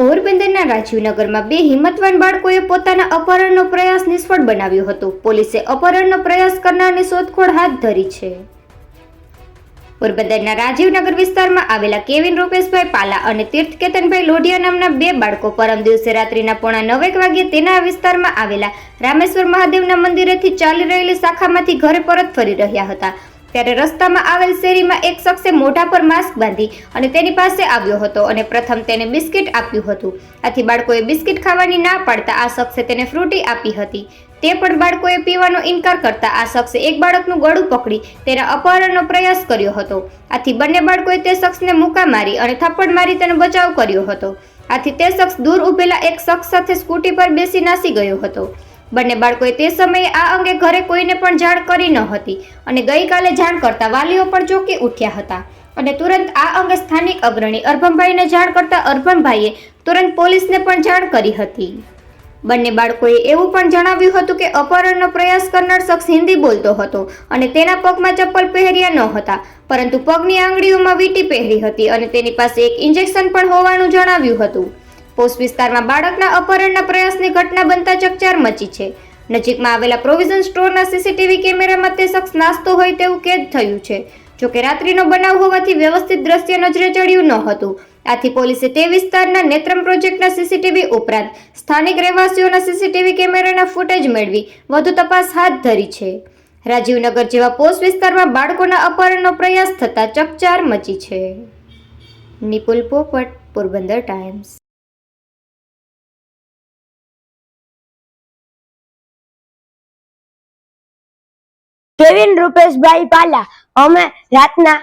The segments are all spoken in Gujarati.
પોરબંદરના રાજીવનગરમાં બે હિંમતવાન બાળકોએ પોતાના અપહરણનો પ્રયાસ નિષ્ફળ બનાવ્યો હતો. પોલીસે અપહરણનો પ્રયાસ કરનારની શોધખોળ હાથ ધરી છે. પોરબંદરના રાજીવનગર વિસ્તારમાં આવેલા કેવિન રૂપેશભાઈ પાલા અને તીર્થ કેતનભાઈ લોઢિયા નામના બે બાળકો પરમ દિવસે રાત્રિના પોણા નવેક વાગ્યે તેના વિસ્તારમાં આવેલા રામેશ્વર મહાદેવના મંદિરેથી ચાલી રહેલી શાખામાંથી ઘરે પરત ફરી રહ્યા હતા. ત્યારે રસ્તામાં આવેલ શેરીમાં એક શખ્સે મોઢા પર માસ્ક બાંધી અને તેની પાસે આવ્યો હતો અને પ્રથમ તેને બિસ્કિટ આપ્યું હતું. આથી બાળકોએ બિસ્કિટ ખાવાની ના પાડતા આ શખ્સે તેને ફ્રૂટી આપી હતી. તે પણ બાળકોએ પીવાનો ઇનકાર કરતા આ શખ્સે એક બાળકનું ગળું પકડી તેના અપહરણનો પ્રયાસ કર્યો હતો. આથી બંને બાળકોએ તે શખ્સને મૂકા મારી અને થપ્પડ મારી તેનો બચાવ કર્યો હતો. આથી તે શખ્સ દૂર ઊભેલા એક શખ્સ સાથે સ્કૂટી પર બેસી નાસી ગયો હતો. બંને બાળકોએ તે સમયે આ અંગે ઘરે કોઈને પણ જાણ કરી ન હતી અને ગઈકાલે જાણ કરતા વાલીઓ પણ ચોંકી ઉઠ્યા હતા. અને તુરંત આ અંગે સ્થાનિક અગ્રણી અર્ભમભાઈને જાણ કરતા અર્ભમભાઈએ તુરંત પોલીસને પણ જાણ કરી હતી. બંને બાળકોએ એવું પણ જણાવ્યું હતું કે અપહરણનો પ્રયાસ કરનાર શખ્સ હિન્દી બોલતો હતો અને તેના પગમાં ચપ્પલ પહેર્યા ન હતા, પરંતુ પગની આંગળીઓમાં વીંટી પહેરી હતી અને તેની પાસે એક ઇન્જેક્શન પણ હોવાનું જણાવ્યું હતું. પોસ્ટ વિસ્તારમાં બાળકના અપહરણના પ્રયાસની ઘટના બનતા ચકચાર મચી છે. નજીકમાં આવેલા પ્રોવિઝન સ્ટોરના સીસીટીવી કેમેરામાં તે શખ્સ નાસ્તો હોય તેવું કેદ થયું છે. જોકે રાત્રિનો બનાવ હોવાથી વ્યવસ્થિત દ્રશ્ય નજરે ચડ્યું ન હતું. આથી પોલીસે તે વિસ્તારના નેત્રમ પ્રોજેક્ટના સીસીટીવી ઉપરાંત સ્થાનિક રહેવાસીઓના સીસીટીવી કેમેરાના ફૂટેજ મેળવી વધુ તપાસ હાથ ધરી છે. રાજીવનગર જેવા પોસ્ટ વિસ્તારમાં બાળકોના અપહરણનો પ્રયાસ થતા ચકચાર મચી છે. નિપુલ પોપટ, પોરબંદર ટાઈમ્સ. કેવિન, રૂપેશભાઈ પાલા. અમે રાતના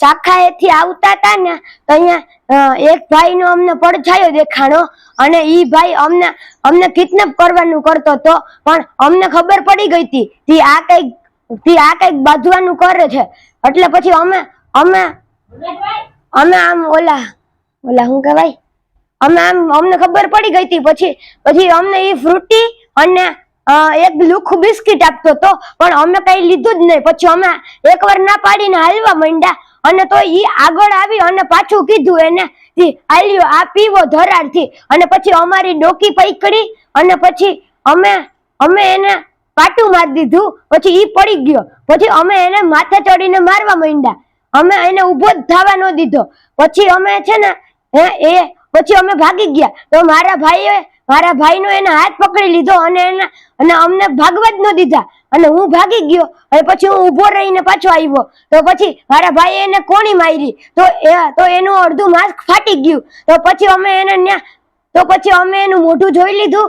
શાખાએથી આવતા હતા ને તો અહીંયા એક ભાઈનો અમને પડછાયો દેખાણો અને ઈ ભાઈ અમને અમને કિડનેપ કરવાનું કરતો હતો પણ અમને ખબર પડી ગઈ હતી તે આ કંઈક, તે આ કંઈક બાંધવાનું કરે છે. એટલે પછી અમે અમે અમે આમ ઓલા ઓલા શું કહેવાય? અમે આમ, અમને ખબર પડી ગઈ હતી પછી પછી અમને એ ફ્રૂટી અને એક લુખ બિસ્કિટ આપતો હતો, પણ અમે કઈ લીધું જ નહીં. પછી અમે એકવાર ના પાડીને હાલવા માંડ્યા અને તો ઈ આગળ આવી અને પાછું કીધું એને હાલ્યો, આ પીવો ધરારથી અને પછી અમારી ડોકી પૈકડી અને પછી અમે અમે એને પાટું મારી દીધું. પછી ઈ પડી ગયો. પછી અમે એને માથે ચડીને મારવા માંડ્યા. અમે એને ઊભો જ થવા ન દીધો. પછી અમે છે ને એ, પછી અમે ભાગી ગયા. તો મારા ભાઈએ મારા ભાઈનો એને હાથ પકડી લીધો અને એના અને અમને ભાગવા જ ન દીધા. અને હું ભાગી ગયો. અને પછી હું ઊભો રહીને પાછો આવ્યો. તો પછી મારા ભાઈએ એને કોણી મારી. તો એ તો એનું અડધું માસ્ક ફાટી ગયું. તો પછી અમે એને ન્યા તો પછી અમે એનું મોઢું જોઈ લીધું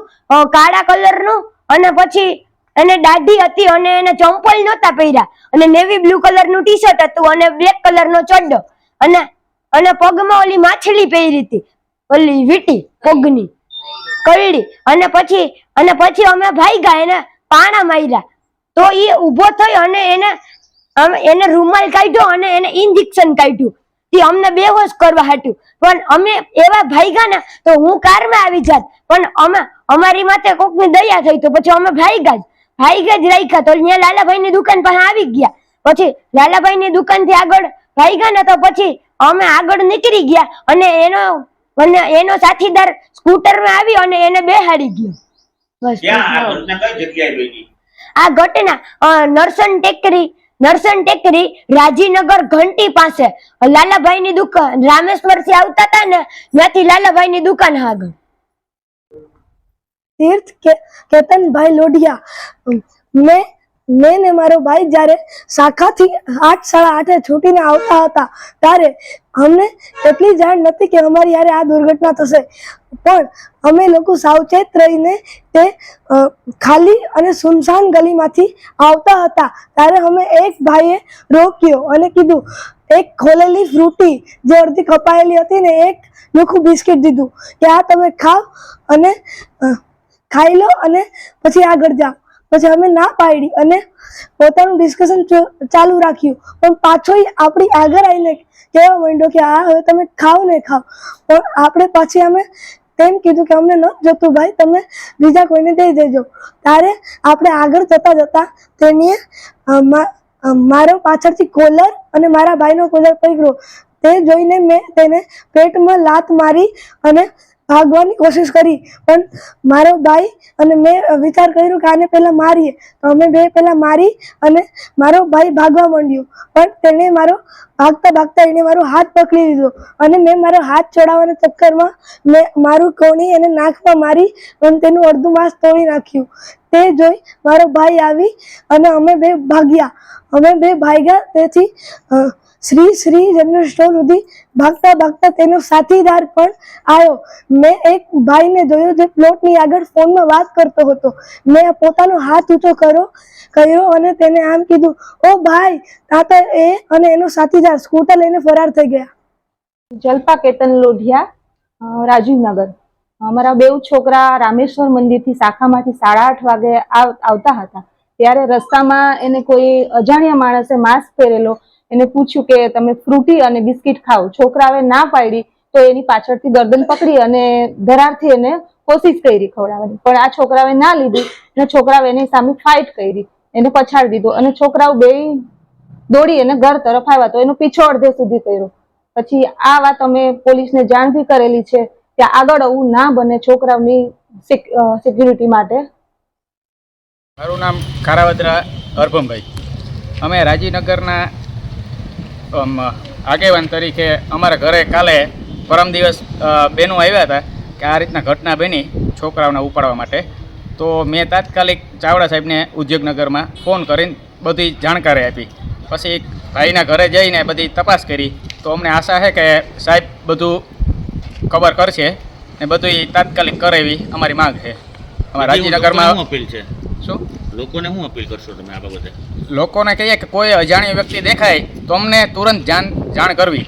કાળા કલરનું. અને પછી એને દાઢી હતી અને એને ચંપલ નહોતા પહેર્યા. અને નેવી બ્લુ કલરનું ટી શર્ટ હતું અને બ્લેક કલરનો ચડ્ડો અને અને પગમાં ઓલી માછલી પહેરી હતી. ઓલી વીટી, પગની. કરડી અને પછી અને પછી અમે ભાઈગા એને પાણા માર્યા. તો એ ઊભો થયો અને એને એને રૂમાલ કાઢ્યો અને એને ઇન્જેક્શન કાઢ્યું. તે અમને બેહોશ કરવા હાટ્યું પણ અમે એવા ભાઈગા ને, તો હું કારમાં આવી જાત. પણ અમે, અમારી માથે કોકની દયા થઈ તો પછી અમે ભાઈગા જ. ભાઈગા જ રાખ્યા તો અહીંયા લાલાભાઈની દુકાન પાસે આવી ગયા. પછી લાલાભાઈની દુકાનથી આગળ ભાઈગા ને તો પછી અમે આગળ નીકળી ગયા. અને એનો અને એનો સાથીદાર સ્કૂટરમાં આવી અને એને બેહાડી ગયો. બસ આ ઘટના કઈ જગ્યાએ બની? આ ઘટના અ, નરસન ટેકરી નરસન ટેકરી રાજીનગર ઘંટી પાસે. લાલાભાઈ ની દુકાન રામેશ્વરથી આવતા હતા ને ત્યાંથી લાલાભાઈ ની દુકાન આગળ. તીર્થ કે કેતનભાઈ લોઢિયા. મેં મેં ને મારો ભાઈ જ્યારે શાખાથી આઠ, સાડા આઠે છૂટીને આવતા હતા, ત્યારે અમને એટલી જાણ નથી કે અમારી યારે આ દુર્ઘટના થશે. પણ અમે લોકો સાવચેત રહીને તે ખાલી અને સુનસાન ગલીમાંથી આવતા હતા. ત્યારે અમે એક ભાઈએ રોક્યો અને કીધું, એક ખોલેલી ફ્રૂટી જે અડધી કપાયેલી હતી ને એક લુખું બિસ્કિટ દીધું. કે આ તમે ખાઓ અને ખાઈ લો અને પછી આગળ જાઓ. પછી અમે ના પાડી અને પોતાનું ડિસ્કશન ચાલુ રાખ્યું. પણ પાછો આપણી આગળ આવીને કહેવા માંડ્યો કે આ હવે તમે ખાઓ ને ખાઓ. પણ આપણે પાછી અમે તેમ કીધું કે, અમને ન જોતું ભાઈ, તમે બીજા કોઈને દઈ દેજો. ત્યારે આપણે આગળ જતા જતા તેની મારો પાછળથી કોલર અને મારા ભાઈનો કોલર પકડ્યો. તે જોઈને મેં તેને પેટમાં લાત મારી અને ભાગવાની કોશિશ કરી, પણ મારો ભાઈ અને મેં વિચાર કર્યો કે આને પહેલાં મારીએ. તો અમે બે પહેલાં મારી અને મારો ભાઈ ભાગવા માંડ્યો. પણ તેણે મારો ભાગતા ભાગતા એણે મારો હાથ પકડી લીધો અને મેં મારો હાથ છોડાવવાના ચક્કરમાં મેં મારું કોણી એને નાકમાં મારી અને તેનું અડધું માંસ તોડી નાખ્યું. તે જોઈ મારો ભાઈ આવી અને અમે બે ભાગ્યા. અમે બે ભાગ્યા, તેથી શ્રી શ્રી જનરલ સ્ટોર સુધી ભાગતા ભાગતા તેનો સાથીદાર પણ આવ્યો મેં એક ભાઈને જોયો જે પ્લોટની આગળ ફોનમાં વાત કરતો હતો. મેં પોતાનો હાથ ઊંચો કર્યો કર્યો અને તેને આમ કીધું, ઓ ભાઈ તા એ અને એનો સાથીદાર સ્કૂટર લઈને ફરાર થઈ ગયા. જલપા કેતન લોઢિયા રાજીવનગર. અમારા બેઉ છોકરા રામેશ્વર મંદિરથી શાખામાંથી સાડા આઠ વાગે આવ- આવતા હતા. ત્યારે રસ્તામાં એને કોઈ અજાણ્યા માણસે માસ્ક પહેરેલો એને પૂછ્યું કે તમે ફ્રૂટી અને બિસ્કિટ ખાઓ છોકરાએ ના પાડી, તો એની પાછળથી ગરદન પકડી અને ધરારથી એને કોશિશ કરી ખવડાવવાની. પણ આ છોકરાએ ના લીધી અને છોકરાએ એની સામે ફાઇટ કરી, એને પછાડી દીધો અને છોકરાઓ બે દોડી અને ઘર તરફ આવ્યા, તો એનો પીછો અડધે સુધી કર્યો. પછી આ વાત અમે પોલીસને જાણ બી કરેલી છે કે આગળ આવું ના બને છોકરાઓની સિક્યુરિટી માટે. મારું નામ કારાવદ્રા અર્ભમભાઈ અમે રાજીનગરના આગેવાન તરીકે અમારા ઘરે કાલે પરમ દિવસ બહેનો આવ્યા હતા કે આ રીતના ઘટના બની છોકરાઓને ઉપાડવા માટે. તો મેં તાત્કાલિક ચાવડા સાહેબને ઉદ્યોગનગરમાં ફોન કરીને બધી જાણકારી આપી. પછી ભાઈના ઘરે જઈને બધી તપાસ કરી. તો અમને આશા છે કે સાહેબ બધું કવર કરશે ને બધું તાત્કાલિક કરાવી અમારી માંગ છે. અમારા રાજીનગરમાં અપીલ છે. શું? લોકોને શું અપીલ કરશો તમે આ બાબતે? લોકોને કહીએ કે કોઈ અજાણી વ્યક્તિ દેખાય, તો અમને તુરંત જાણ જાણ કરવી.